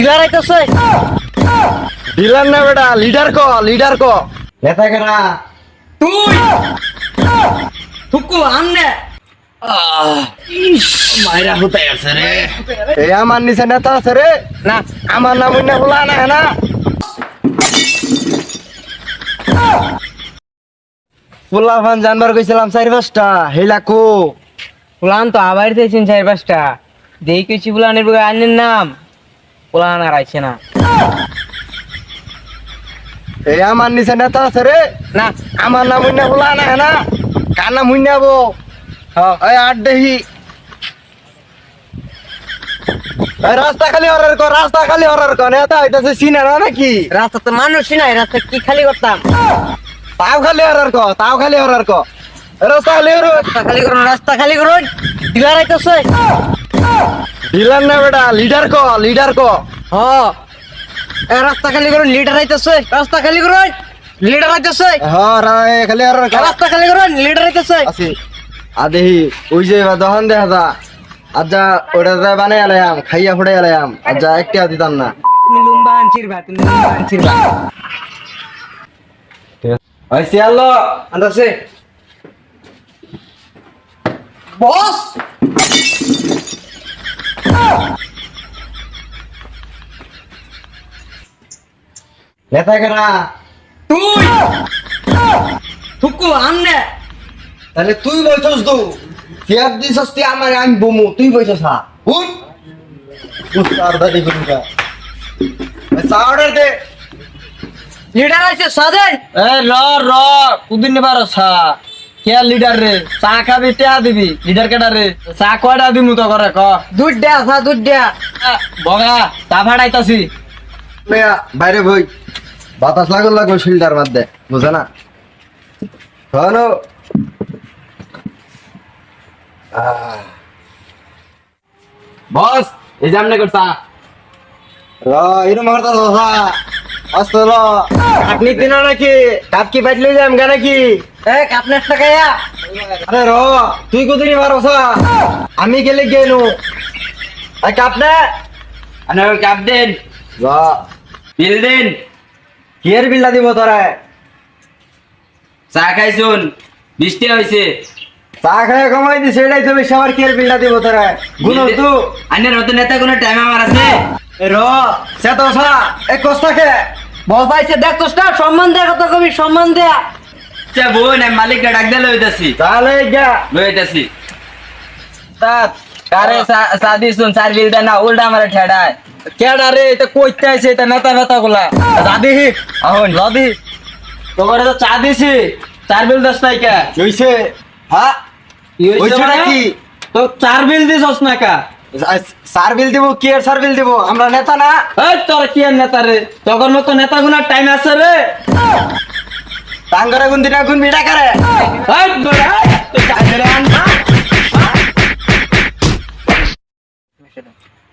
Dealer আইতাছে? Dealer না বেটা লিডার ক লিডার ক। নেতা কেনা তুই! হুকু আমনে মাইরা হুতাই আছে রে। এই আমার নিচে নেতা আছে রে। না। আমার নাম না বলা না না। ফুলাফান জানবার কইছিলাম চারি পাঁচটা হেলা কো। পুলান তো আবার দিয়েছেন চার পাঁচটা। দেই কেছি বুকে আইনের নাম। পুলান আর আইছে না। এই আমার নিচে নেতা আছে রে। না। আমার নাম না বলা না না। কার নাম হইনাবো এই আট দেহি। রাস্তা খালি অর্ডার কর রাস্তা খালি অর্ডার কর। নেতা হইতাছে সিনা না নাকি? রাস্তা তো মানুষই নাই রাস্তা কি খালি করতাম? তাও খালি অর্ডার কর তাও খালি অর্ডার কর। রাস্তা খালি রাস্তা খালি করুন রাস্তা খালি করুন। ডিলার আইতাছে। ডিলার না বেটা লিডার ক লিডার ক। হ এ রাস্তা খালি করুন লিডার আইতাছে। রাস্তা খালি করুন লিডার আইতাছে। হ্যাঁ রা- খালি কর রাস্তা খালি করুন লিডার আইতাছে। আছে। আদেহি ওই যে দহন দেখা যা। আজা ওটা যা বানাই আলাম খাইয়া ফুটাই আলাম আজা একটা দিতাম না। তুমি লুম্বা আনছির বা তুমি লুম্বা আনছির ওই আন্দাসে বস! কেনা তুই! হুকু আমনে তাহলে তুই বলছস তো। ফিয়ার দিছস তুই আমার আমি বমু তুই বলছস হা। উঠ। উস্তার দাদি গুনকা চা অর্ডার দে। লিডার আছে সাদেন এ র র কুদিন নিবার সা কে লিডার রে? চা খাবি টেয়া দিবি। লিডার কেডা রে? চা কয়টা দিমু তো করে ক। দুধ দেয়া সা দুধ দেয়া এ, বগা চা ফাড়াইতাছি মেয়া বাইরে বই। বাতাস লাগল লাগবে শিলটার মধ্যে বুঝে না? হনো বস এই যে আমনে কর এরম হরতা দোসা আস্তে র আপনি তিন নাকি? কাপ কি বাইট লই যাম গা নাকি? এ কাপনের টাকায়া আরে র তুই কদিনই পারোসা আমি গেলে গেনু কাপ না। কাপ দেন। বিল দেন। কিয়ের বিল্লা দিব তোরা? চা খাইছুন বৃষ্টি হয়েছে চা খায় কমাই দি সেটাই তুমি সবার কিয়ের বিল্লা দিব তোরা? গুনো তু আনের নতুন নেতা কোনো টাইম আমার আছে? এ র সে তো সা এ কষ্ট খে বস আইছে দেখতোস না সম্মান দেয়া কত কবি সম্মান দেয়া। চা বোন আমি মালিককে ডাক দিয়ে লইতাছি। তাহলে গা লইতাছি। তাত কারে চা- চা দিছুন চার বিল দেন না উল্টা আমার ঠেডায়। কেডা রে এটা কইতে আইছে এটা নেতা নেতা গুলা দাদি আহুন। দাদি তোমার তো চা দিছি চার বিল দশ নাই কা? হইছে। হ্যাঁ কি হইছে মানে? নাকি? তো চার বিল দিছস না কা? সার বিল দিব কিয়ের সার বিল দিব? আমরা নেতা না? এই তোর কি আর নেতা রে? তখন মতো নেতা গুনার টাইম আছে রে। টাঙ্গরে গুন দিনা গুন মিটা করে এই তোরা তুই রে আন।